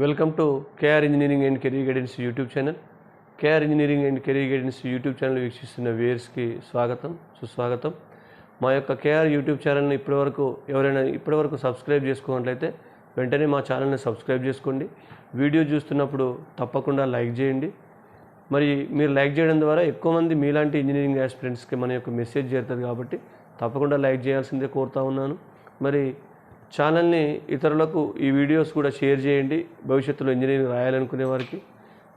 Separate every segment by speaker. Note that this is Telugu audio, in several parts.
Speaker 1: Welcome to KR engineering and career guidance YouTube channel KR engineering and career guidance YouTube channel వీక్షిస్తున్న వ్యూయర్స్కి స్వాగతం సుస్వాగతం. మా యొక్క కేఆర్ యూట్యూబ్ ఛానల్ని ఇప్పటివరకు ఎవరైనా ఇప్పటివరకు సబ్స్క్రైబ్ చేసుకున్నట్లయితే వెంటనే మా ఛానల్ని సబ్స్క్రైబ్ చేసుకోండి. వీడియో చూస్తున్నప్పుడు తప్పకుండా లైక్ చేయండి. మరి మీరు లైక్ చేయడం ద్వారా ఎక్కువ మంది మీలాంటి ఇంజనీరింగ్ ఆస్పిరెంట్స్కి మన యొక్క మెసేజ్ చేరుతుంది కాబట్టి తప్పకుండా లైక్ చేయాల్సిందే కోరుతా ఉన్నాను. మరి ఛానల్ని ఇతరులకు ఈ వీడియోస్ కూడా షేర్ చేయండి. భవిష్యత్తులో ఇంజనీరింగ్ రాయాలనుకునే వారికి.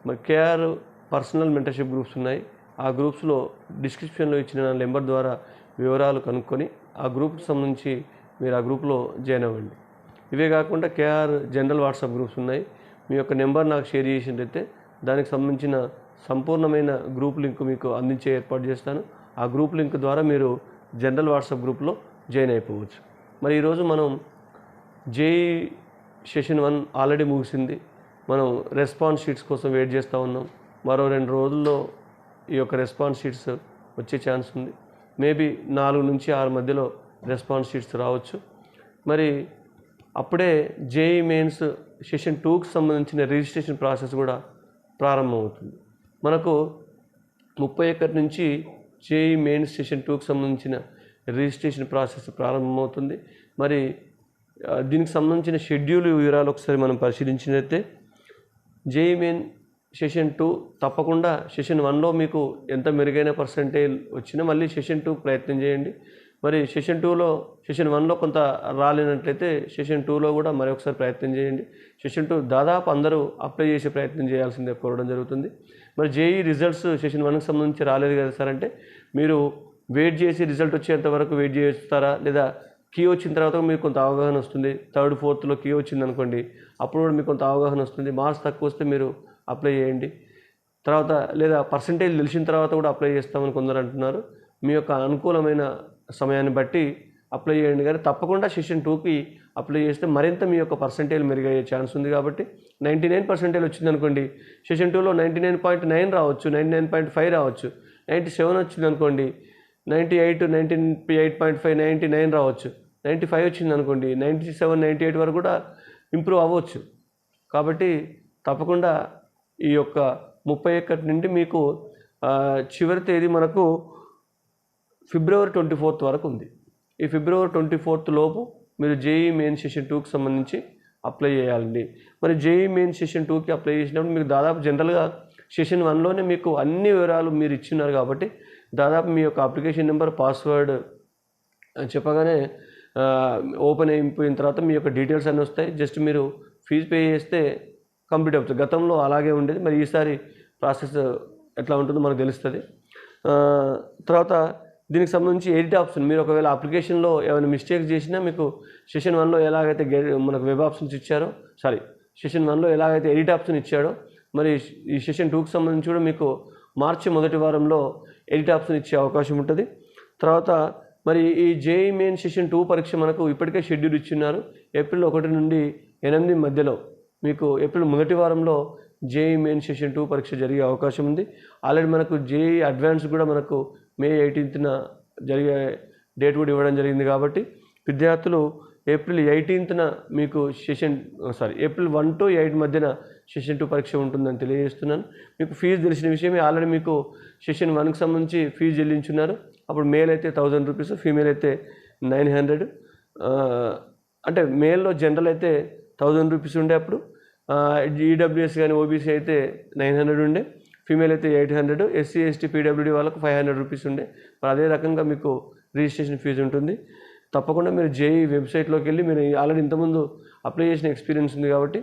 Speaker 1: మరి కేఆర్ పర్సనల్ మెంటర్షిప్ గ్రూప్స్ ఉన్నాయి. ఆ గ్రూప్స్లో డిస్క్రిప్షన్లో ఇచ్చిన నా నెంబర్ ద్వారా వివరాలు కనుక్కొని ఆ గ్రూప్కి సంబంధించి మీరు ఆ గ్రూప్లో జాయిన్ అవ్వండి. ఇవే కాకుండా కేఆర్ జనరల్ వాట్సాప్ గ్రూప్స్ ఉన్నాయి. మీ యొక్క నెంబర్ నాకు షేర్ చేసినట్టయితే దానికి సంబంధించిన సంపూర్ణమైన గ్రూప్ లింక్ మీకు అందించే ఏర్పాటు చేస్తాను. ఆ గ్రూప్ లింక్ ద్వారా మీరు జనరల్ వాట్సాప్ గ్రూప్లో జాయిన్ అయిపోవచ్చు. మరి ఈరోజు మనం జేఈ సెషన్ వన్ ఆల్రెడీ ముగిసింది. మనం రెస్పాన్స్ షీట్స్ కోసం వెయిట్ చేస్తూ ఉన్నాం. మరో రెండు రోజుల్లో ఈ యొక్క రెస్పాన్స్ షీట్స్ వచ్చే ఛాన్స్ ఉంది. మేబీ నాలుగు నుంచి ఆరు మధ్యలో రెస్పాన్స్ షీట్స్ రావచ్చు. మరి అప్పుడే జేఈ మెయిన్స్ సెషన్ టూకి సంబంధించిన రిజిస్ట్రేషన్ ప్రాసెస్ కూడా ప్రారంభమవుతుంది. మనకు ముప్పై ఒకటి నుంచి జేఈ మెయిన్స్ సెషన్ టూకి సంబంధించిన రిజిస్ట్రేషన్ ప్రాసెస్ ప్రారంభమవుతుంది. మరి దీనికి సంబంధించిన షెడ్యూల్ వివరాలు ఒకసారి మనం పరిశీలించినట్లయితే జేఈ మెయిన్ సెషన్ టూ తప్పకుండా సెషన్ వన్లో మీకు ఎంత మెరుగైన పర్సంటేజ్ వచ్చినా మళ్ళీ సెషన్ టూ ప్రయత్నం చేయండి. మరి సెషన్ టూలో సెషన్ వన్లో కొంత రాలేనట్లయితే సెషన్ టూలో కూడా మరొకసారి ప్రయత్నం చేయండి. సెషన్ టూ దాదాపు అందరూ అప్లై చేసే ప్రయత్నం చేయాల్సిందే కోరడం జరుగుతుంది. మరి జేఈ రిజల్ట్స్ సెషన్ వన్కి సంబంధించి రాలేదు కదా సార్ అంటే మీరు వెయిట్ చేసి రిజల్ట్ వచ్చేంత వరకు వెయిట్ చేస్తారా లేదా కీ వచ్చిన తర్వాత మీకు కొంత అవగాహన వస్తుంది. థర్డ్ ఫోర్త్లో కీ వచ్చింది అనుకోండి అప్పుడు కూడా మీకు కొంత అవగాహన వస్తుంది. మార్క్స్ తక్కువ వస్తే మీరు అప్లై చేయండి. తర్వాత లేదా పర్సంటేజ్ తెలిసిన తర్వాత కూడా అప్లై చేస్తామని కొందరు అంటున్నారు. మీ యొక్క అనుకూలమైన సమయాన్ని బట్టి అప్లై చేయండి. కానీ తప్పకుండా సెషన్ టూకి అప్లై చేస్తే మరింత మీ యొక్క పర్సంటేజ్ మెరుగయ్యే ఛాన్స్ ఉంది కాబట్టి నైంటీ నైన్ పర్సెంటేజ్ వచ్చింది అనుకోండి సెషన్ టూలో నైంటీ నైన్ పాయింట్ నైన్ రావచ్చు నైంటీ నైన్ పాయింట్ ఫైవ్ రావచ్చు నైంటీ సెవెన్ వచ్చింది అనుకోండి ninety eight ninety eight point five ninety nine రావచ్చు. నైంటీ ఫైవ్ వచ్చింది అనుకోండి నైంటీ సెవెన్ నైంటీ ఎయిట్ వరకు కూడా ఇంప్రూవ్ అవ్వచ్చు. కాబట్టి తప్పకుండా ఈ యొక్క ముప్పై ఒకటి నుండి మీకు చివరి తేదీ మనకు ఫిబ్రవరి ట్వంటీ ఫోర్త్ వరకు ఉంది. ఈ ఫిబ్రవరి ట్వంటీ ఫోర్త్ లోపు మీరు జేఈ మెయిన్ సెషన్ టూకి సంబంధించి అప్లై చేయాలండి. మరి జేఈ మెయిన్ సెషన్ టూకి అప్లై చేసినప్పుడు మీకు దాదాపు జనరల్గా సెషన్ వన్లోనే మీకు అన్ని వివరాలు మీరు ఇచ్చినారు కాబట్టి దాదాపు మీ యొక్క అప్లికేషన్ నెంబర్ పాస్వర్డ్ అని చెప్పగానే ఓపెన్ అయిపోయిన తర్వాత మీ యొక్క డీటెయిల్స్ అన్నీ వస్తాయి. జస్ట్ మీరు ఫీజు పే చేస్తే కంప్లీట్ అవుతుంది. గతంలో అలాగే ఉండేది. మరి ఈసారి ప్రాసెస్ ఎట్లా ఉంటుందో మనకు తెలుస్తుంది. తర్వాత దీనికి సంబంధించి ఎడిట్ ఆప్షన్ మీరు ఒకవేళ అప్లికేషన్లో ఏమైనా మిస్టేక్ చేసినా మీకు సెషన్ వన్లో ఎలాగైతే గె- మనకు వెబ్ ఆప్షన్స్ ఇచ్చారో సారీ సెషన్ వన్లో ఎలాగైతే ఎడిట్ ఆప్షన్ ఇచ్చాడో మరి ఈ సెషన్ టూకి సంబంధించి కూడా మీకు మార్చి మొదటి వారంలో ఎడిట్ ఆప్షన్ ఇచ్చే అవకాశం ఉంటుంది. తర్వాత మరి ఈ జేఈ మెయిన్ సెషన్ టూ పరీక్ష మనకు ఇప్పటికే షెడ్యూల్ ఇచ్చిన్నారు. ఏప్రిల్ ఒకటి నుండి ఎనిమిది మధ్యలో మీకు ఏప్రిల్ మొదటి వారంలో జేఈ మెయిన్ సెషన్ టూ పరీక్ష జరిగే అవకాశం ఉంది. ఆల్రెడీ మనకు జేఈ అడ్వాన్స్ కూడా మనకు మే ఎయిటీన్త్న జరిగే డేట్ కూడా ఇవ్వడం జరిగింది కాబట్టి విద్యార్థులు ఏప్రిల్ ఎయిటీన్త్న మీకు session sorry April one to eight మధ్యన సెషన్ టూ పరీక్ష ఉంటుందని తెలియజేస్తున్నాను. మీకు ఫీజు తెలిసిన విషయమే ఆల్రెడీ మీకు సెషన్ వన్కి సంబంధించి ఫీజు చెల్లించున్నారు. అప్పుడు మేల్ అయితే థౌజండ్ రూపీస్ ఫీమేల్ అయితే నైన్ హండ్రెడ్ అంటే మేల్లో జనరల్ అయితే థౌజండ్ రూపీస్ ఉండే అప్పుడు. ఈడబ్ల్యూఎస్ కానీ ఓబీసీ అయితే నైన్ హండ్రెడ్ ఉండే. ఫీమేల్ అయితే eight hundred SC ST PWD వాళ్ళకు ఫైవ్ హండ్రెడ్ రూపీస్ ఉండే. మరి అదే రకంగా మీకు రిజిస్ట్రేషన్ ఫీజు ఉంటుంది. తప్పకుండా మీరు జేఈ వెబ్సైట్లోకి వెళ్ళి మీరు ఆల్రెడీ ఇంతకుముందు అప్లై చేసిన ఎక్స్పీరియన్స్ ఉంది కాబట్టి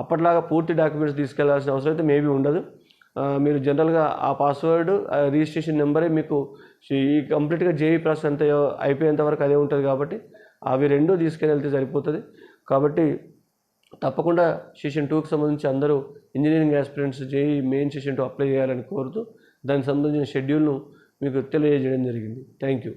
Speaker 1: అప్పట్లాగా పూర్తి డాక్యుమెంట్స్ తీసుకెళ్ళాల్సిన అవసరం అయితే మేబీ ఉండదు. మీరు జనరల్గా ఆ పాస్వర్డ్ ఆ రిజిస్ట్రేషన్ నెంబరే మీకు ఈ కంప్లీట్గా జేఈ ప్రాసెస్ అంత అయిపోయేంత వరకు అదే ఉంటుంది కాబట్టి అవి రెండూ తీసుకెళ్ళి వెళ్తే సరిపోతుంది. కాబట్టి తప్పకుండా సెషన్ టూకి సంబంధించి అందరూ engineering aspirants JEE Main session two apply చేయాలని కోరుతూ దానికి సంబంధించిన షెడ్యూల్ను మీకు తెలియజేయడం జరిగింది. Thank you.